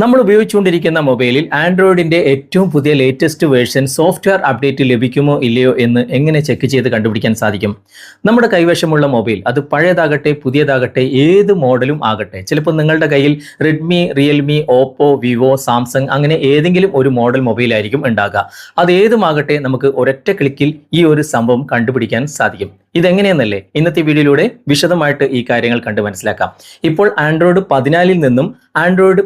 നമ്മൾ ഉപയോഗിച്ചുകൊണ്ടിരിക്കുന്ന മൊബൈലിൽ ആൻഡ്രോയിഡിന്റെ ഏറ്റവും പുതിയ ലേറ്റസ്റ്റ് വേർഷൻ സോഫ്റ്റ്വെയർ അപ്ഡേറ്റ് ലഭിക്കുമോ ഇല്ലയോ എന്ന് എങ്ങനെ ചെക്ക് ചെയ്ത് കണ്ടുപിടിക്കാൻ സാധിക്കും? നമ്മുടെ കൈവശമുള്ള മൊബൈൽ അത് പഴയതാകട്ടെ പുതിയതാകട്ടെ ഏത് മോഡലും ആകട്ടെ. ചിലപ്പോൾ നിങ്ങളുടെ കയ്യിൽ Redmi Realme Oppo Vivo Samsung അങ്ങനെ ഏതെങ്കിലും ഒരു മോഡൽ മൊബൈൽ ആയിരിക്കും ഉണ്ടാകുക. അത് ഏതുമാകട്ടെ നമുക്ക് ഒരൊറ്റ ക്ലിക്കിൽ ഈ ഒരു സംഭവം കണ്ടുപിടിക്കാൻ സാധിക്കും. ഇതെങ്ങനെയെന്നല്ലേ? ഇന്നത്തെ വീഡിയോയിലൂടെ വിശദമായിട്ട് ഈ കാര്യങ്ങൾ കണ്ട് മനസ്സിലാക്കാം. ഇപ്പോൾ ആൻഡ്രോയിഡ് പതിനാലിൽ നിന്നും ആൻഡ്രോയിഡ്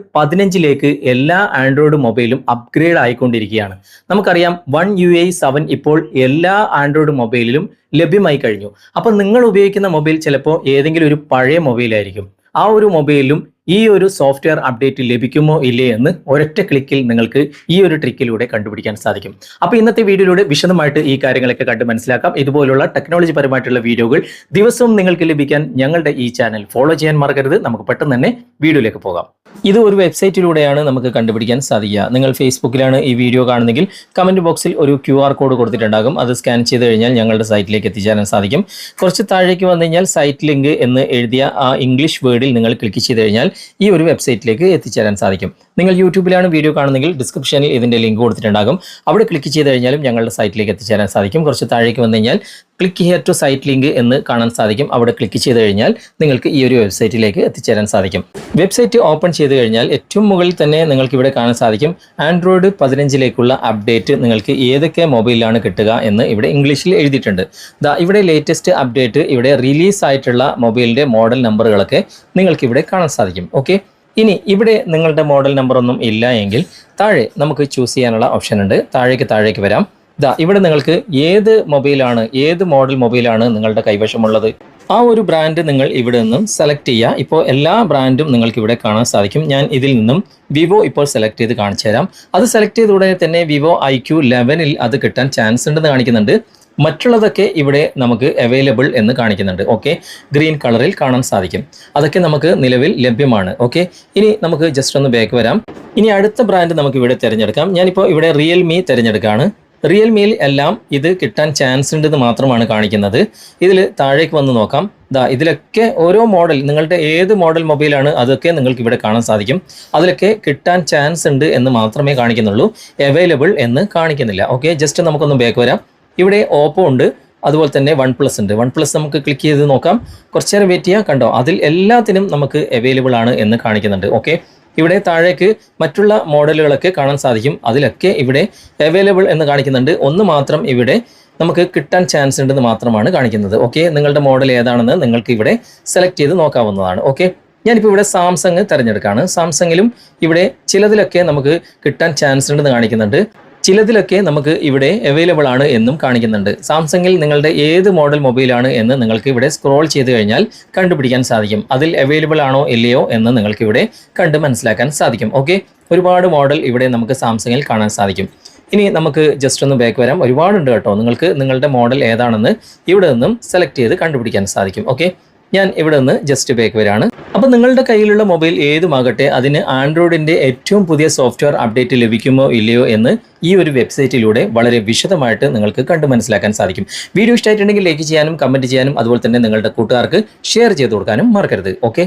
പതിനഞ്ചിലേക്ക് എല്ലാ ആൻഡ്രോയിഡ് മൊബൈലും അപ്ഗ്രേഡ് ആയിക്കൊണ്ടിരിക്കുകയാണ്. നമുക്കറിയാം വൺ യു എ സെവൻ ഇപ്പോൾ എല്ലാ ആൻഡ്രോയിഡ് മൊബൈലിലും ലഭ്യമായി കഴിഞ്ഞു. അപ്പോൾ നിങ്ങൾ ഉപയോഗിക്കുന്ന മൊബൈൽ ചിലപ്പോൾ ഏതെങ്കിലും ഒരു പഴയ മൊബൈലായിരിക്കും. ആ ഒരു മൊബൈലിലും ഈ ഒരു സോഫ്റ്റ്വെയർ അപ്ഡേറ്റ് ലഭിക്കുമോ ഇല്ലേ എന്ന് ഒരൊറ്റ ക്ലിക്കിൽ നിങ്ങൾക്ക് ഈ ഒരു ട്രിക്കിലൂടെ കണ്ടുപിടിക്കാൻ സാധിക്കും. അപ്പോൾ ഇന്നത്തെ വീഡിയോയിലൂടെ വിശദമായിട്ട് ഈ കാര്യങ്ങളൊക്കെ കണ്ട് മനസ്സിലാക്കാം. ഇതുപോലുള്ള ടെക്നോളജി പരമായിട്ടുള്ള വീഡിയോകൾ ദിവസവും നിങ്ങൾക്ക് ലഭിക്കാൻ ഞങ്ങളുടെ ഈ ചാനൽ ഫോളോ ചെയ്യാൻ മറക്കരുത്. നമുക്ക് പെട്ടെന്ന് തന്നെ വീഡിയോയിലേക്ക് പോകാം. ഇത് ഒരു വെബ്സൈറ്റിലൂടെയാണ് നമുക്ക് കണ്ടുപിടിക്കാൻ സാധിക്കുക. നിങ്ങൾ ഫേസ്ബുക്കിലാണ് ഈ വീഡിയോ കാണുന്നെങ്കിൽ കമന്റ് ബോക്സിൽ ഒരു ക്യു കോഡ് കൊടുത്തിട്ടുണ്ടാകും. അത് സ്കാൻ ചെയ്ത് കഴിഞ്ഞാൽ ഞങ്ങളുടെ സൈറ്റിലേക്ക് എത്തിച്ചേരാൻ സാധിക്കും. കുറച്ച് താഴേക്ക് വന്നു കഴിഞ്ഞാൽ സൈറ്റ് ലിങ്ക് എന്ന് എഴുതിയ ആ ഇംഗ്ലീഷ് വേർഡിൽ നിങ്ങൾ ക്ലിക്ക് ചെയ്ത് കഴിഞ്ഞാൽ ഈ ഒരു വെബ്സൈറ്റിലേക്ക് എത്തിച്ചേരാൻ സാധിക്കും. നിങ്ങൾ യൂട്യൂബിലാണ് വീഡിയോ കാണുന്നെങ്കിൽ ഡിസ്ക്രിപ്ഷനിൽ ഇതിന്റെ ലിങ്ക് കൊടുത്തിട്ടുണ്ടാകും. അവിടെ ക്ലിക്ക് ചെയ്ത് കഴിഞ്ഞാലും ഞങ്ങളുടെ സൈറ്റിലേക്ക് എത്തിച്ചേരാൻ സാധിക്കും. കുറച്ച് താഴേക്ക് വന്നു കഴിഞ്ഞാൽ click here to site link എന്ന് കാണാൻ സാധിക്കും. അവിടെ ക്ലിക്ക് ചെയ്ത് കഴിഞ്ഞാൽ നിങ്ങൾക്ക് ഈ ഒരു വെബ്സൈറ്റിലേക്ക് എത്തിച്ചേരാൻ സാധിക്കും. വെബ്സൈറ്റ് ഓപ്പൺ ചെയ്ത് കഴിഞ്ഞാൽ ഏറ്റവും മുകളിൽ തന്നെ നിങ്ങൾക്ക് ഇവിടെ കാണാൻ സാധിക്കും. ആൻഡ്രോയിഡ് പതിനഞ്ചിലേക്കുള്ള അപ്ഡേറ്റ് നിങ്ങൾക്ക് ഏതൊക്കെ മൊബൈലിലാണ് കിട്ടുക എന്ന് ഇവിടെ ഇംഗ്ലീഷിൽ എഴുതിയിട്ടുണ്ട്. ദാ ഇവിടെ ലേറ്റസ്റ്റ് അപ്ഡേറ്റ് ഇവിടെ റിലീസ് ആയിട്ടുള്ള മൊബൈലിന്റെ മോഡൽ നമ്പറുകളൊക്കെ നിങ്ങൾക്ക് ഇവിടെ കാണാൻ സാധിക്കും. ഓക്കെ ഇനി ഇവിടെ നിങ്ങളുടെ മോഡൽ നമ്പർ ഒന്നും ഇല്ല എങ്കിൽ താഴെ നമുക്ക് ചൂസ് ചെയ്യാനുള്ള ഓപ്ഷൻ ഉണ്ട്. താഴേക്ക് താഴേക്ക് വരാം. ഇതാ ഇവിടെ നിങ്ങൾക്ക് ഏത് മൊബൈലാണ് ഏത് മോഡൽ മൊബൈലാണ് നിങ്ങളുടെ കൈവശമുള്ളത്? ആ ഒരു ബ്രാൻഡ് നിങ്ങൾ ഇവിടെ നിന്നും സെലക്ട് ചെയ്യുക ഇപ്പോൾ എല്ലാ ബ്രാൻഡും നിങ്ങൾക്ക് ഇവിടെ കാണാൻ സാധിക്കും. ഞാൻ ഇതിൽ നിന്നും വിവോ ഇപ്പോൾ സെലക്ട് ചെയ്ത് കാണിച്ചു തരാം അത് സെലക്ട് ചെയ്ത ഉടനെ തന്നെ വിവോ ഐ ക്യു ലെവനിൽ അത് കിട്ടാൻ ചാൻസ് ഉണ്ടെന്ന് കാണിക്കുന്നുണ്ട്. മറ്റുള്ളതൊക്കെ ഇവിടെ നമുക്ക് അവൈലബിൾ എന്ന് കാണിക്കുന്നുണ്ട്. ഓക്കെ ഗ്രീൻ കളറിൽ കാണാൻ സാധിക്കും. അതൊക്കെ നമുക്ക് നിലവിൽ ലഭ്യമാണ്. ഓക്കെ ഇനി നമുക്ക് ജസ്റ്റ് ഒന്ന് ബാക്ക് വരാം. ഇനി അടുത്ത ബ്രാൻഡ് നമുക്ക് ഇവിടെ തിരഞ്ഞെടുക്കാം. ഞാനിപ്പോൾ ഇവിടെ റിയൽമി തിരഞ്ഞെടുക്കുകയാണ്. റിയൽമിയിൽ എല്ലാം ഇത് കിട്ടാൻ ചാൻസ് ഉണ്ടെന്ന് മാത്രമാണ് കാണിക്കുന്നത്. ഇതിൽ താഴേക്ക് വന്ന് നോക്കാം. ദാ ഇതിലൊക്കെ ഓരോ മോഡൽ നിങ്ങളുടെ ഏത് മോഡൽ മൊബൈലാണ് അതൊക്കെ നിങ്ങൾക്ക് ഇവിടെ കാണാൻ സാധിക്കും. അതിലൊക്കെ കിട്ടാൻ ചാൻസ് ഉണ്ട് എന്ന് മാത്രമേ കാണിക്കുന്നുള്ളൂ. അവൈലബിൾ എന്ന് കാണിക്കുന്നില്ല. ഓക്കെ ജസ്റ്റ് നമുക്കൊന്ന് ബാക്ക് വരാം. ഇവിടെ ഓപ്പോ ഉണ്ട് അതുപോലെ തന്നെ വൺ പ്ലസ് ഉണ്ട്. വൺ പ്ലസ് നമുക്ക് ക്ലിക്ക് ചെയ്ത് നോക്കാം. കുറച്ച് നേരം വെയിറ്റ് ചെയ്യാം. കണ്ടോ? അതിൽ എല്ലാത്തിനും നമുക്ക് അവൈലബിൾ ആണ് എന്ന് കാണിക്കുന്നുണ്ട്. ഓക്കെ ഇവിടെ താഴേക്ക് മറ്റുള്ള മോഡലുകളൊക്കെ കാണാൻ സാധിക്കും. അതിലൊക്കെ ഇവിടെ അവൈലബിൾ എന്ന് കാണിക്കുന്നുണ്ട്. ഒന്ന് മാത്രം ഇവിടെ നമുക്ക് കിട്ടാൻ ചാൻസ് ഉണ്ടെന്ന് മാത്രമാണ് കാണിക്കുന്നത്. ഓക്കെ നിങ്ങളുടെ മോഡൽ ഏതാണെന്ന് നിങ്ങൾക്ക് ഇവിടെ സെലക്ട് ചെയ്ത് നോക്കാവുന്നതാണ്. ഓക്കെ ഞാനിപ്പോൾ ഇവിടെ സാംസങ് തിരഞ്ഞെടുക്കുകയാണ് സാംസങ്ങിലും ഇവിടെ ചിലതിലൊക്കെ നമുക്ക് കിട്ടാൻ ചാൻസ് ഉണ്ടെന്ന് കാണിക്കുന്നുണ്ട്. ചിലതിലൊക്കെ നമുക്ക് ഇവിടെ അവൈലബിൾ ആണ് എന്നും കാണിക്കുന്നുണ്ട്. സാംസങ്ങിൽ നിങ്ങളുടെ ഏത് മോഡൽ മൊബൈലാണ് എന്ന് നിങ്ങൾക്ക് ഇവിടെ സ്ക്രോൾ ചെയ്ത് കഴിഞ്ഞാൽ കണ്ടുപിടിക്കാൻ സാധിക്കും. അതിൽ അവൈലബിൾ ആണോ ഇല്ലയോ എന്ന് നിങ്ങൾക്ക് ഇവിടെ കണ്ട് മനസ്സിലാക്കാൻ സാധിക്കും. ഓക്കെ ഒരുപാട് മോഡൽ ഇവിടെ നമുക്ക് സാംസങ്ങിൽ കാണാൻ സാധിക്കും. ഇനി നമുക്ക് ജസ്റ്റ് ഒന്ന് ബാക്ക് വരാം. ഒരുപാടുണ്ട് കേട്ടോ. നിങ്ങൾക്ക് നിങ്ങളുടെ മോഡൽ ഏതാണെന്ന് ഇവിടെ നിന്നും സെലക്ട് ചെയ്ത് കണ്ടുപിടിക്കാൻ സാധിക്കും. ഓക്കെ ഞാൻ ഇവിടെ നിന്ന് ജസ്റ്റ് ബാക്ക് വരാണ്. അപ്പോൾ നിങ്ങളുടെ കയ്യിലുള്ള മൊബൈൽ ഏതുമാകട്ടെ അതിന് ആൻഡ്രോയിഡിന്റെ ഏറ്റവും പുതിയ സോഫ്റ്റ്വെയർ അപ്ഡേറ്റ് ലഭിക്കുമോ ഇല്ലയോ എന്ന് ഈ ഒരു വെബ്സൈറ്റിലൂടെ വളരെ വിശദമായിട്ട് നിങ്ങൾക്ക് കണ്ടു മനസ്സിലാക്കാൻ സാധിക്കും. വീഡിയോ ഇഷ്ടമായിട്ടുണ്ടെങ്കിൽ ലൈക്ക് ചെയ്യാനും കമന്റ് ചെയ്യാനും അതുപോലെ തന്നെ നിങ്ങളുടെ കൂട്ടുകാർക്ക് ഷെയർ ചെയ്ത് കൊടുക്കാനും മറക്കരുത്. ഓക്കെ